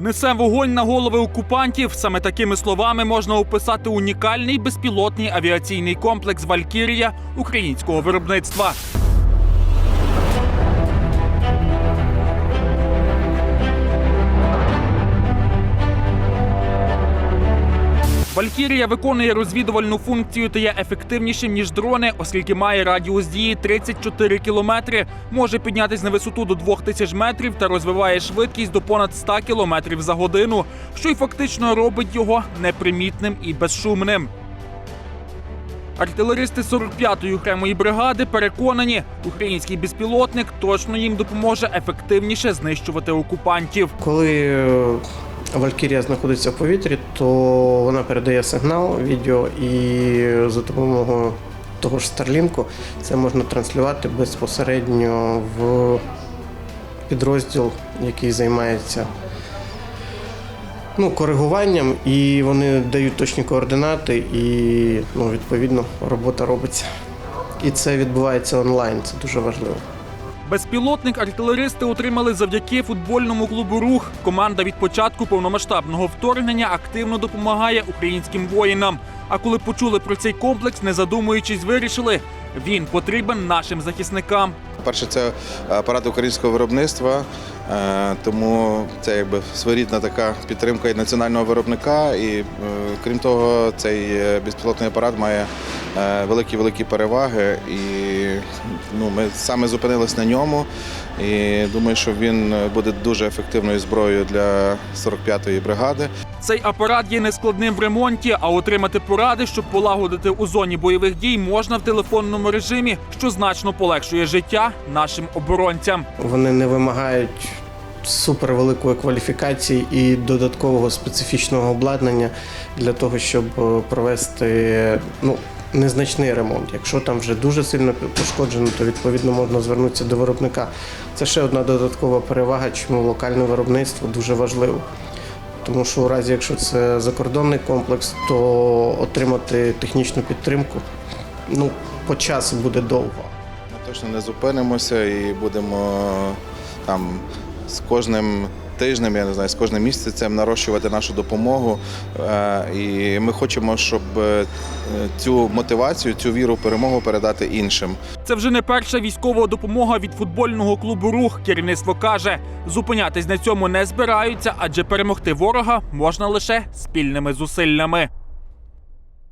Несе вогонь на голови окупантів. Саме такими словами можна описати унікальний безпілотний авіаційний комплекс Валькірія українського виробництва. Валькірія виконує розвідувальну функцію та є ефективнішим ніж дрони, оскільки має радіус дії 34 кілометри, може піднятись на висоту до 2000 метрів та розвиває швидкість до понад 100 кілометрів за годину, що й фактично робить його непримітним і безшумним. Артилеристи 45-ї окремої бригади переконані, український безпілотник точно їм допоможе ефективніше знищувати окупантів. Коли е, Валькірія знаходиться в повітрі, то вона передає сигнал відео і за допомогою того ж Старлінку це можна транслювати безпосередньо в підрозділ, який займається ну, коригуванням, і вони дають точні координати, і ну, відповідно робота робиться. І це відбувається онлайн, це дуже важливо. Безпілотник артилеристи отримали завдяки футбольному клубу Рух. Команда від початку повномасштабного вторгнення активно допомагає українським воїнам. А коли почули про цей комплекс, не задумуючись, вирішили, він потрібен нашим захисникам. Перше, це апарат українського виробництва, е, тому це якби своєрідна така підтримка і національного виробника. І е, крім того, цей е, безпілотний апарат має е, великі великі переваги. І ну, ми саме зупинились на ньому. І думаю, що він буде дуже ефективною зброєю для 45-ї бригади. Цей апарат є нескладним в ремонті, а отримати поради, щоб полагодити у зоні бойових дій, можна в телефонному режимі, що значно полегшує життя нашим оборонцям. Вони не вимагають супервеликої кваліфікації і додаткового специфічного обладнання для того, щоб е, провести ну, незначний ремонт. Якщо там вже дуже сильно пошкоджено, то відповідно можна звернутися до виробника. Це ще одна додаткова перевага, чому локальне виробництво дуже важливо. Тому що у разі, якщо це закордонний комплекс, то отримати технічну підтримку ну, по часу буде довго. Ми точно не зупинимося і будемо там з кожним тижнем, я не знаю, з кожним місяцем нарощувати нашу допомогу. Е, І ми хочемо, щоб е, цю мотивацію, цю віру в перемогу передати іншим. Це вже не перша військова допомога від футбольного клубу Рух. Керівництво каже, зупинятись на цьому не збираються, адже перемогти ворога можна лише спільними зусиллями.